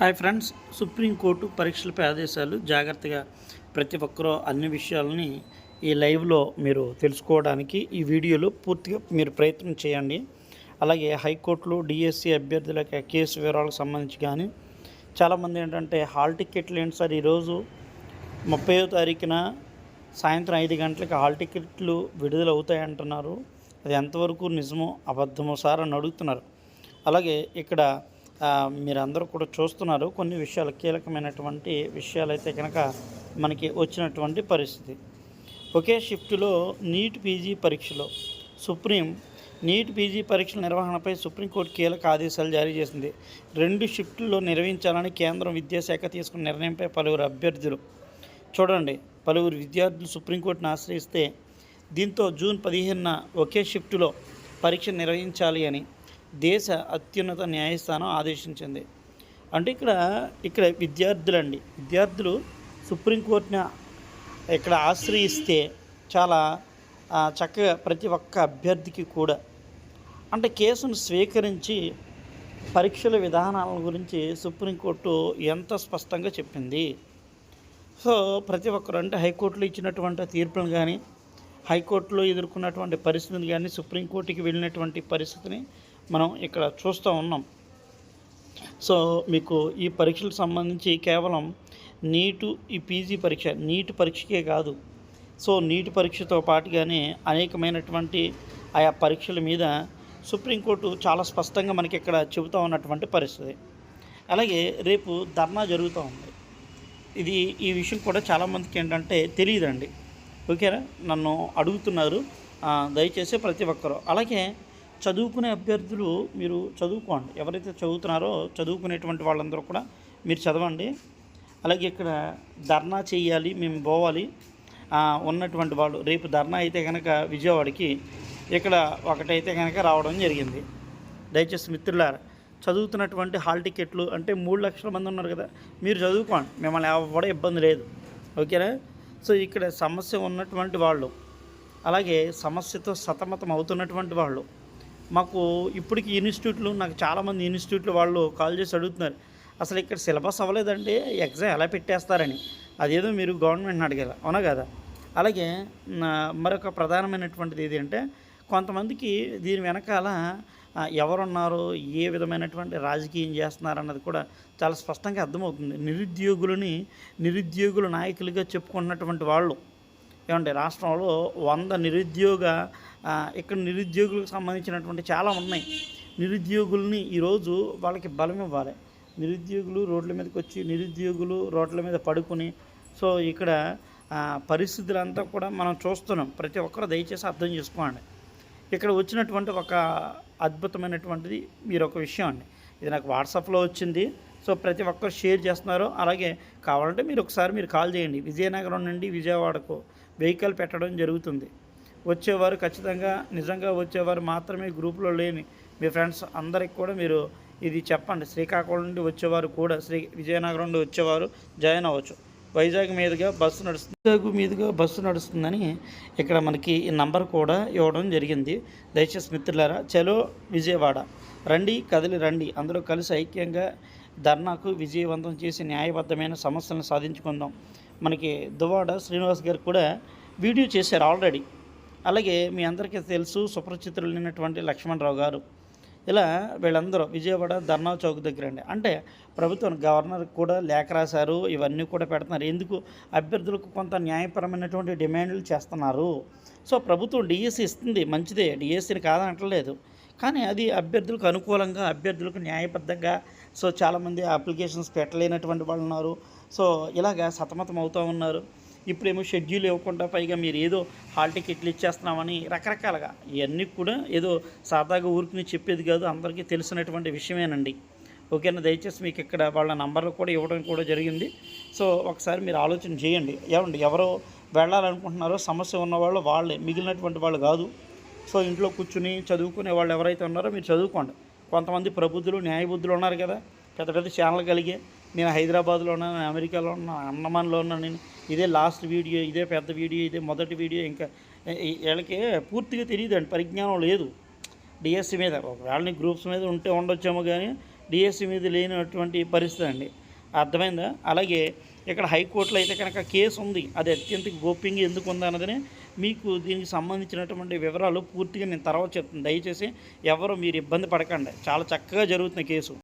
Hi friends. Supreme court పరీక్షలపై ఆదేశాలు జాగ్రత్తగా ప్రతి ఒక్కరూ అన్ని విషయాలని ఈ లైవ్లో మీరు తెలుసుకోవడానికి ఈ వీడియోలో పూర్తిగా మీరు ప్రయత్నం చేయండి. అలాగే హైకోర్టులో డిఎస్సి అభ్యర్థుల కేసు వివరాలకు సంబంధించి కానీ చాలామంది ఏంటంటే హాల్ టికెట్లు ఏంటి సార్? ఈరోజు ముప్పై తారీఖున సాయంత్రం ఐదు గంటలకు హాల్ టికెట్లు విడుదల అవుతాయి అంటున్నారు అది ఎంతవరకు నిజమో అబద్ధమో సార్ అని అడుగుతున్నారు. అలాగే ఇక్కడ మీరందరూ కూడా చూస్తున్నారు. కొన్ని విషయాలు కీలకమైనటువంటి విషయాలు అయితే కనుక మనకి వచ్చినటువంటి పరిస్థితి. ఒకే షిఫ్ట్లో నీట్ పీజీ పరీక్షలో సుప్రీం నీట్ పీజీ పరీక్షల నిర్వహణపై సుప్రీంకోర్టు కీలక ఆదేశాలు జారీ చేసింది. రెండు షిఫ్టుల్లో నిర్వహించాలని కేంద్రం విద్యాశాఖ తీసుకున్న నిర్ణయంపై పలువురు అభ్యర్థులు చూడండి పలువురు విద్యార్థులు సుప్రీంకోర్టును ఆశ్రయిస్తే దీంతో జూన్ పదిహేనున ఒకే షిఫ్టులో పరీక్ష నిర్వహించాలి అని దేశ అత్యున్నత న్యాయస్థానం ఆదేశించింది. అంటే ఇక్కడ ఇక్కడ విద్యార్థులండి విద్యార్థులు సుప్రీంకోర్టుని ఇక్కడ ఆశ్రయిస్తే చాలా చక్కగా ప్రతి ఒక్క అభ్యర్థికి కూడా. అంటే కేసును స్వీకరించి పరీక్షల విధానాల గురించి సుప్రీంకోర్టు ఎంత స్పష్టంగా చెప్పింది. సో ప్రతి ఒక్కరు అంటే హైకోర్టులో ఇచ్చినటువంటి తీర్పులను కానీ హైకోర్టులో ఎదుర్కొన్నటువంటి పరిస్థితిని కానీ సుప్రీంకోర్టుకి వెళ్ళినటువంటి పరిస్థితిని మనం ఇక్కడ చూస్తూ ఉన్నాం. సో మీకు ఈ పరీక్షలకు సంబంధించి కేవలం నీటు ఈ పీజీ పరీక్ష నీట్ పరీక్షకే కాదు. సో నీటి పరీక్షతో పాటుగానే అనేకమైనటువంటి ఆయా పరీక్షల మీద సుప్రీంకోర్టు చాలా స్పష్టంగా మనకి ఇక్కడ చెబుతూ ఉన్నటువంటి పరిస్థితి. అలాగే రేపు ధర్నా జరుగుతూ ఉంది. ఇది ఈ విషయం కూడా చాలామందికి ఏంటంటే తెలియదండి. ఓకేనా? నన్ను అడుగుతున్నారు. దయచేసి ప్రతి ఒక్కరూ. అలాగే చదువుకునే అభ్యర్థులు మీరు చదువుకోండి. ఎవరైతే చదువుతున్నారో చదువుకునేటువంటి వాళ్ళందరూ కూడా మీరు చదవండి. అలాగే ఇక్కడ ధర్నా చేయాలి మేము పోవాలి. ఉన్నటువంటి వాళ్ళు రేపు ధర్నా అయితే కనుక విజయవాడకి ఇక్కడ ఒకటైతే కనుక రావడం జరిగింది. దయచేసి మిత్రులారా చదువుతున్నటువంటి హాల్ టికెట్లు అంటే మూడు లక్షల మంది ఉన్నారు కదా మీరు చదువుకోండి. మిమ్మల్ని ఎవడ ఇబ్బంది లేదు. ఓకేనా? సో ఇక్కడ సమస్య ఉన్నటువంటి వాళ్ళు అలాగే సమస్యతో సతమతం అవుతున్నటువంటి వాళ్ళు మాకు ఇప్పటికి ఇన్స్టిట్యూట్లు నాకు చాలామంది ఇన్స్టిట్యూట్లు వాళ్ళు కాల్ చేసి అడుగుతున్నారు. అసలు ఇక్కడ సిలబస్ అవ్వలేదంటే ఎగ్జామ్ ఎలా పెట్టేస్తారని. అదేదో మీరు గవర్నమెంట్ని అడగాలి అవునా కదా? అలాగే మరొక ప్రధానమైనటువంటిది ఏది అంటే కొంతమందికి దీని వెనకాల ఎవరున్నారు ఏ విధమైనటువంటి రాజకీయం చేస్తున్నారు అన్నది కూడా చాలా స్పష్టంగా అర్థమవుతుంది. నిరుద్యోగులని నిరుద్యోగుల నాయకులుగా చెప్పుకున్నటువంటి వాళ్ళు ఏమంటే రాష్ట్రంలో వంద నిరుద్యోగ ఇక్కడ నిరుద్యోగులకు సంబంధించినటువంటి చాలా ఉన్నాయి. నిరుద్యోగుల్ని ఈరోజు వాళ్ళకి బలం ఇవ్వాలి. నిరుద్యోగులు రోడ్ల మీదకి వచ్చి నిరుద్యోగులు రోడ్ల మీద పడుకుని సో ఇక్కడ పరిస్థితులంతా కూడా మనం చూస్తున్నాం. ప్రతి ఒక్కరు దయచేసి అర్థం చేసుకోండి. ఇక్కడ వచ్చినటువంటి ఒక అద్భుతమైనటువంటిది మీరు ఒక విషయం అండి. ఇది నాకు వాట్సాప్లో వచ్చింది. సో ప్రతి ఒక్కరు షేర్ చేస్తున్నారు. అలాగే కావాలంటే మీరు ఒకసారి మీరు కాల్ చేయండి. విజయనగరం నుండి విజయవాడకు వెహికల్ పెట్టడం జరుగుతుంది. వచ్చేవారు ఖచ్చితంగా నిజంగా వచ్చేవారు మాత్రమే గ్రూప్లో లేని మీ ఫ్రెండ్స్ అందరికి కూడా మీరు ఇది చెప్పండి. శ్రీకాకుళం నుండి వచ్చేవారు కూడా శ్రీ విజయనగరం నుండి వచ్చేవారు జాయిన్ అవ్వచ్చు. వైజాగ్ మీదుగా బస్సు నడుస్తుంది. వైజాగ్ మీదుగా బస్సు నడుస్తుందని ఇక్కడ మనకి ఈ నంబర్ కూడా ఇవ్వడం జరిగింది. దయచేసి మిత్రులారా చలో విజయవాడ. రండి కదిలి రండి. అందరూ కలిసి ఐక్యంగా ధర్నాకు విజయవంతం చేసి న్యాయబద్ధమైన సమస్యలను సాధించుకుందాం. మనకి దువాడ శ్రీనివాస్ గారు కూడా వీడియో చేశారు ఆల్రెడీ. అలాగే మీ అందరికీ తెలుసు సుపరిచితులైనటువంటి లక్ష్మణరావు గారు. ఇలా వీళ్ళందరూ విజయవాడ ధర్నా చౌక్ దగ్గర అండి అంటే ప్రభుత్వం గవర్నర్ కూడా లేఖ రాశారు ఇవన్నీ కూడా పెడుతున్నారు. ఎందుకు? అభ్యర్థులకు కొంత న్యాయపరమైనటువంటి డిమాండ్లు చేస్తున్నారు. సో ప్రభుత్వం డిఎస్సి ఇస్తుంది మంచిదే. డిఎస్సిని కాదనట్లేదు. కానీ అది అభ్యర్థులకు అనుకూలంగా అభ్యర్థులకు న్యాయబద్ధంగా సో చాలామంది అప్లికేషన్స్ పెట్టలేనటువంటి వాళ్ళు ఉన్నారు సో ఇలాగా సతమతం అవుతూ ఉన్నారు. ఇప్పుడేమో షెడ్యూల్ ఇవ్వకుండా పైగా మీరు ఏదో హాల్ టికెట్లు ఇచ్చేస్తున్నామని రకరకాలుగా ఇవన్నీ కూడా ఏదో సాదాగా ఊరికి చెప్పేది కాదు అందరికీ తెలిసినటువంటి విషయమేనండి. ఓకేనా? దయచేసి మీకు ఇక్కడ వాళ్ళ నంబర్లు కూడా ఇవ్వడం కూడా జరిగింది. సో ఒకసారి మీరు ఆలోచన చేయండి. ఏమండి ఎవరో వెళ్ళాలనుకుంటున్నారో సమస్య ఉన్నవాళ్ళు వాళ్ళే మిగిలినటువంటి వాళ్ళు కాదు. సో ఇంట్లో కూర్చుని చదువుకునే వాళ్ళు ఎవరైతే ఉన్నారో మీరు చదువుకోండి. కొంతమంది ప్రబుద్ధులు న్యాయబుద్ధులు ఉన్నారు కదా పెద్ద పెద్ద ఛానల్ కలిగే. నేను హైదరాబాద్లో ఉన్నాను నేను అమెరికాలో ఉన్నాను అండమాన్లో ఉన్నాను నేను ఇదే లాస్ట్ వీడియో ఇదే పెద్ద వీడియో ఇదే మొదటి వీడియో ఇంకా వీళ్ళకి పూర్తిగా తెలియదండి పరిజ్ఞానం లేదు. డిఎస్సి మీద ఒకవేళ గ్రూప్స్ మీద ఉంటే ఉండొచ్చేమో కానీ డిఎస్సి మీద లేనటువంటి పరిస్థితి అండి. అర్థమైందా? అలాగే ఇక్కడ హైకోర్టులో అయితే కనుక కేసు ఉంది అది అత్యంత గోప్యంగా ఎందుకు ఉందన్నదని మీకు దీనికి సంబంధించినటువంటి వివరాలు పూర్తిగా నేను తర్వాత చెప్తాను. దయచేసి ఎవరు మీరు ఇబ్బంది పడకండి చాలా చక్కగా జరుగుతున్న కేసు.